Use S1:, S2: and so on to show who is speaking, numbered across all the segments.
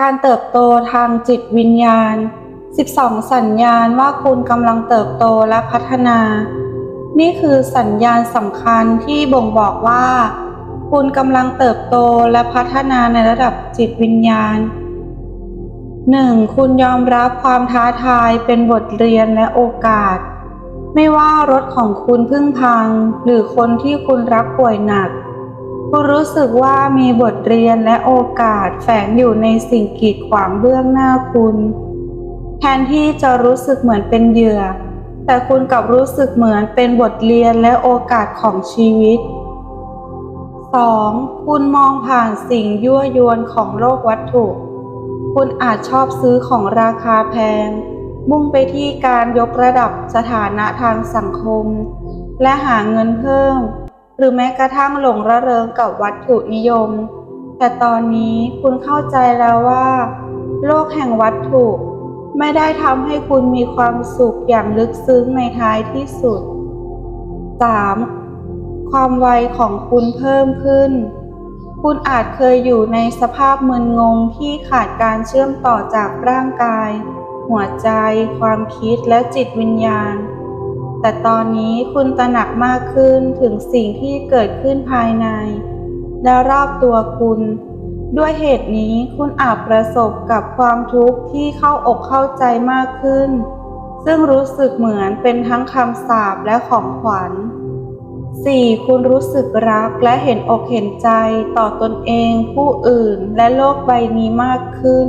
S1: การเติบโตทางจิตวิญญาณ 12 สัญญาณว่าคุณกำลังเติบโตและพัฒนา นี่คือสัญญาณสำคัญที่บ่งบอกว่า คุณกำลังเติบโตและพัฒนาในระดับจิตวิญญาณ 1. คุณยอมรับความท้าทายเป็นบทเรียนและโอกาส ไม่ว่ารถของคุณพึ่งพัง หรือคนที่คุณรักป่วยหนัก คุณรู้สึกว่ามีบทเรียนและโอกาสแฝงอยู่ในสิ่งกีดขวางเบื้องหน้าคุณ แทนที่จะรู้สึกเหมือนเป็นเหยื่อ แต่คุณกลับรู้สึกเหมือนเป็นบทเรียนและโอกาสของชีวิต 2. คุณมองผ่านสิ่งยั่วยวนของโลกวัตถุ คุณอาจชอบซื้อของราคาแพง มุ่งไปที่การยกระดับสถานะทางสังคม และหาเงินเพิ่ม หรือแม้กระทั่งหลงระเริงกับวัตถุนิยม แต่ตอนนี้คุณเข้าใจแล้วว่า โลกแห่งวัตถุ ไม่ได้ทำให้คุณมีความสุขอย่างลึกซึ้งในท้ายที่สุด 3. ความไวของคุณเพิ่มขึ้น คุณอาจเคยอยู่ในสภาพมึนงงที่ขาดการเชื่อมต่อจากร่างกาย หัวใจ ความคิดและจิตวิญญาณ แต่ตอนนี้คุณตระหนักมากขึ้นถึงสิ่งที่เกิดขึ้นภายใน และรอบตัวคุณ ด้วยเหตุนี้คุณอาจประสบกับความทุกข์ที่เข้าอกเข้าใจมากขึ้น ซึ่งรู้สึกเหมือนเป็นทั้งคำสาปและของขวัญ 4. คุณรู้สึกรักและเห็นอกเห็นใจต่อตนเอง ผู้อื่นและโลกใบนี้มากขึ้น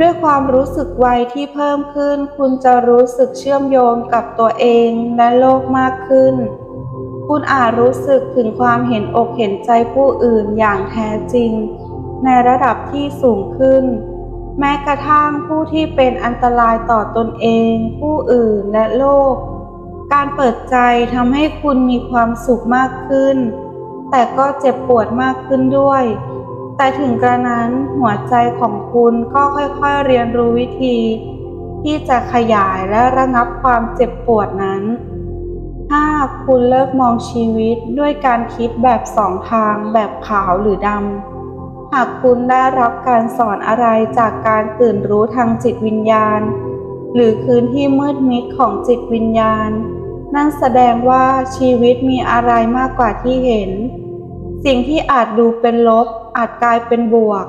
S1: ด้วยความรู้สึกไวที่เพิ่มขึ้น คุณจะรู้สึกเชื่อมโยงกับตัวเองและโลกมากขึ้น คุณอาจรู้สึกถึงความเห็นอกเห็นใจผู้อื่นอย่างแท้จริง ในระดับที่สูงขึ้น แม้กระทั่งผู้ที่เป็นอันตรายต่อตนเอง ผู้อื่นและโลก การเปิดใจทำให้คุณมีความสุขมากขึ้น แต่ก็เจ็บปวดมากขึ้นด้วย แต่ถึงกระนั้นหัวใจของคุณก็ค่อยๆเรียนรู้วิธี ที่จะขยายและระงับความเจ็บปวดนั้น 5. คุณเลิกมองชีวิตด้วยการคิดแบบสองทางแบบขาวหรือดำ หากคุณได้รับการสอนอะไรจากการตื่นรู้ทางจิตวิญญาณ หรือคืนที่มืดมิดของจิตวิญญาณ นั่นแสดงว่าชีวิตมีอะไรมากกว่าที่เห็น สิ่งที่อาจดูเป็นลบ อาจกลายเป็นบวก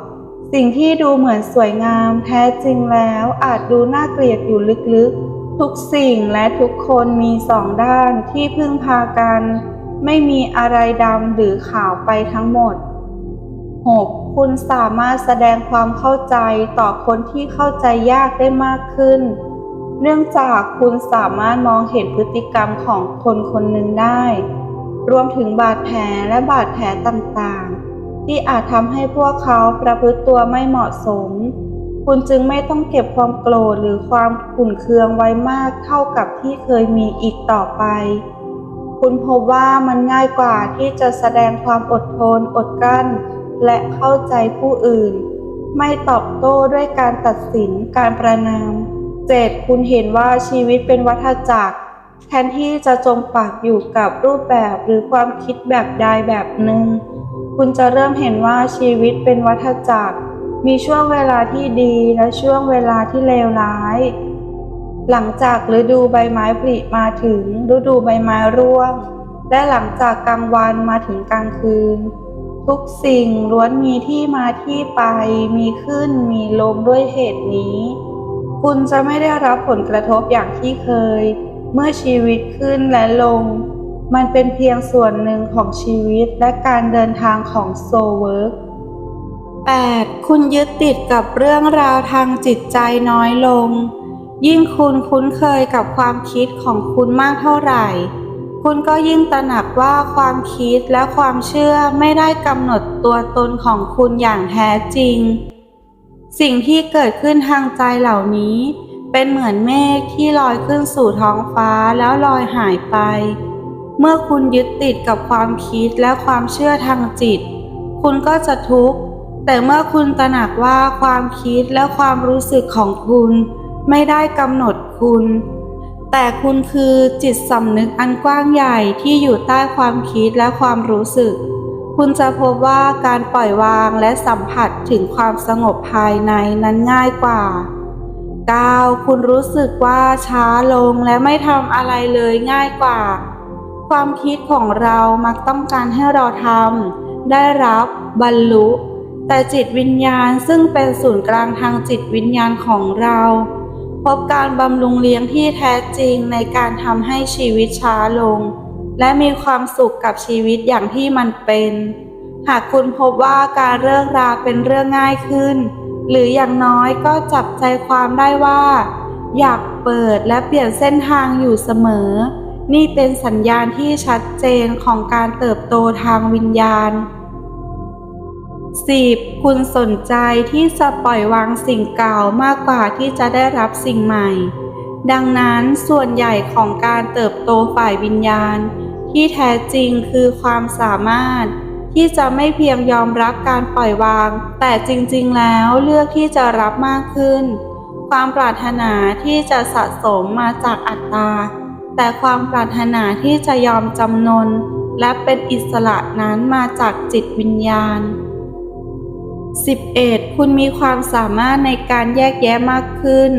S1: สิ่งที่ดูเหมือนสวยงามแท้จริงแล้วอาจดูน่าเกลียดอยู่ลึกๆ ทุกสิ่งและทุกคนมีสองด้านที่พึ่งพากัน ไม่มีอะไรดำหรือขาวไปทั้งหมด 6. คุณสามารถแสดงความเข้าใจต่อคนที่เข้าใจยากได้มากขึ้น เนื่องจากคุณสามารถมองเห็นพฤติกรรมของคนคนหนึ่งได้ รวมถึงบาดแผลและบาดแผลต่างๆ ที่อาจทำให้พวกเขาประพฤติตัวไม่เหมาะสม คุณจึงไม่ต้องเก็บความโกรธหรือความขุ่นเคืองไว้มากเท่ากับที่เคยมีอีกต่อไป คุณพบว่ามันง่ายกว่าที่จะแสดงความอดทน อดกลั้น และเข้าใจผู้อื่น ไม่ตอบโต้ด้วยการตัดสินการประนาม 7. คุณเห็นว่าชีวิตเป็นวัฏจักรแทนที่จะจมปากอยู่กับรูปแบบหรือความคิดแบบใดแบบหนึ่ง คุณจะเริ่มเห็นว่าชีวิตเป็นวัฏจักร มีช่วงเวลาที่ดีและช่วงเวลาที่เลวร้าย หลังจากฤดูใบไม้ผลิมาถึงฤดูใบไม้ร่วง และหลังจากกลางวันมาถึงกลางคืน ทุกสิ่งล้วนมีที่มาที่ไป มีขึ้นมีลงด้วยเหตุนี้ คุณจะไม่ได้รับผลกระทบอย่างที่เคย เมื่อชีวิตขึ้นและลง มันเป็นเพียงส่วนหนึ่งของชีวิตและการเดินทางของโซเวิร์ก 8. คุณยึดติดกับเรื่องราวทางจิตใจน้อยลง ยิ่งคุณคุ้นเคยกับความคิดของคุณมากเท่าไหร่ คุณก็ยิ่งตระหนักว่าความคิดและความเชื่อไม่ได้กำหนดตัวตนของคุณอย่างแท้จริง สิ่งที่เกิดขึ้นทางใจเหล่านี้ เป็นเหมือนเมฆที่ลอยขึ้นสู่ท้องฟ้าแล้วลอยหายไป เมื่อคุณยึดติดกับความคิดและความเชื่อทางจิต คุณก็จะทุกข์ แต่เมื่อคุณตระหนักว่าความคิดและความรู้สึกของคุณ ไม่ได้กำหนดคุณ แต่คุณคือจิตสำนึกอันกว้างใหญ่ที่อยู่ใต้ความคิดและความรู้สึก คุณจะพบว่าการปล่อยวางและสัมผัสถึงความสงบภายในนั้นง่ายกว่า 9. คุณรู้สึกว่าช้าลงและไม่ทำอะไรเลยง่ายกว่า ความคิดของเรามักต้องการให้เราทำได้รับบรรลุ แต่จิตวิญญาณซึ่งเป็นศูนย์กลางทางจิตวิญญาณของเรา พบการบำรุงเลี้ยงที่แท้จริงในการทำให้ชีวิตช้าลง และมีความสุขกับชีวิตอย่างที่มันเป็น หากคุณพบว่าการเลิกราเป็นเรื่องง่ายขึ้น หรืออย่างน้อยก็จับใจความได้ว่า อยากเปิดและเปลี่ยนเส้นทางอยู่เสมอ นี่เป็นสัญญาณที่ชัดเจนของการเติบโตทางวิญญาณ 10. คุณสนใจที่จะปล่อยวางสิ่งเก่ามากกว่าที่จะได้รับสิ่งใหม่ ดังนั้นส่วนใหญ่ของการเติบโตฝ่ายวิญญาณ ที่แท้จริงคือความสามารถ ที่จะไม่เพียงยอมรับการปล่อยวาง แต่จริงๆแล้วเลือกที่จะรับมากขึ้น ความปรารถนาที่จะสะสมมาจากอัตตา แต่ความปรารถนาที่จะยอมจำนน และเป็นอิสระนั้นมาจากจิตวิญญาณ 11. คุณมีความสามารถในการแยกแยะมากขึ้น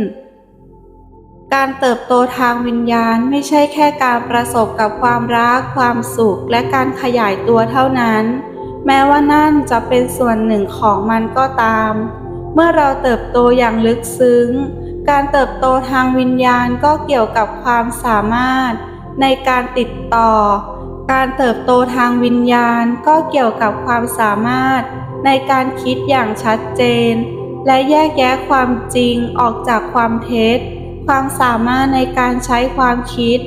S1: การเติบโตทางวิญญาณไม่ใช่แค่การประสบกับความรัก ความสุข และการขยายตัวเท่านั้น แม้ว่านั่นจะเป็นส่วนหนึ่งของมันก็ตาม เมื่อเราเติบโตอย่างลึกซึ้ง การเติบโตทางวิญญาณก็เกี่ยวกับความสามารถ ในการติดต่อ การเติบโตทางวิญญาณก็เกี่ยวกับความสามารถ ในการคิดอย่างชัดเจน และแยกแยะความจริงออกจากความเท็จ ความสามารถในการใช้ความคิด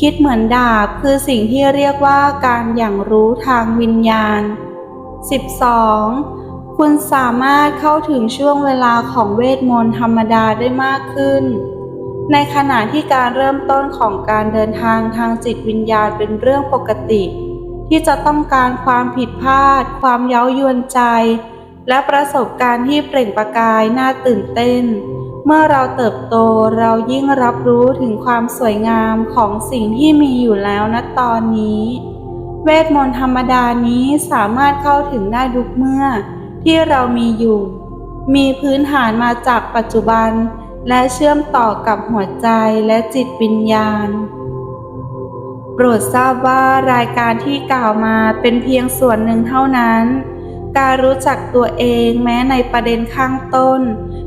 S1: คิดเหมือนดาบคือสิ่งที่เรียกว่าการอย่างรู้ทางวิญญาณ 12. คุณสามารถเข้าถึงช่วงเวลาของเวทมนต์ธรรมดาได้มากขึ้น ในขณะที่การเริ่มต้นของการเดินทางทางจิตวิญญาณเป็นเรื่องปกติ ที่จะต้องการความผิดพลาด ความเย้ายวนใจ และประสบการณ์ที่เปล่งประกายน่าตื่นเต้น เมื่อเราเติบโตเรายิ่งรับรู้ถึงความสวยงามของสิ่งที่มีอยู่แล้วณตอนนี้ เวทมนต์ธรรมดานี้สามารถเข้าถึงได้ทุกเมื่อ ที่เรามีอยู่ มีพื้นฐานมาจากปัจจุบัน และเชื่อมต่อกับหัวใจและจิตวิญญาณ โปรดทราบว่ารายการที่กล่าวมาเป็นเพียงส่วนหนึ่งเท่านั้น การรู้จักตัวเองแม้ในประเด็นข้างต้น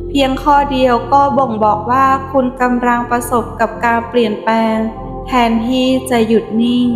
S1: เพียงข้อเดียวก็บ่งบอกว่าคุณกำลังประสบกับการเปลี่ยนแปลง แทนที่จะหยุดนิ่ง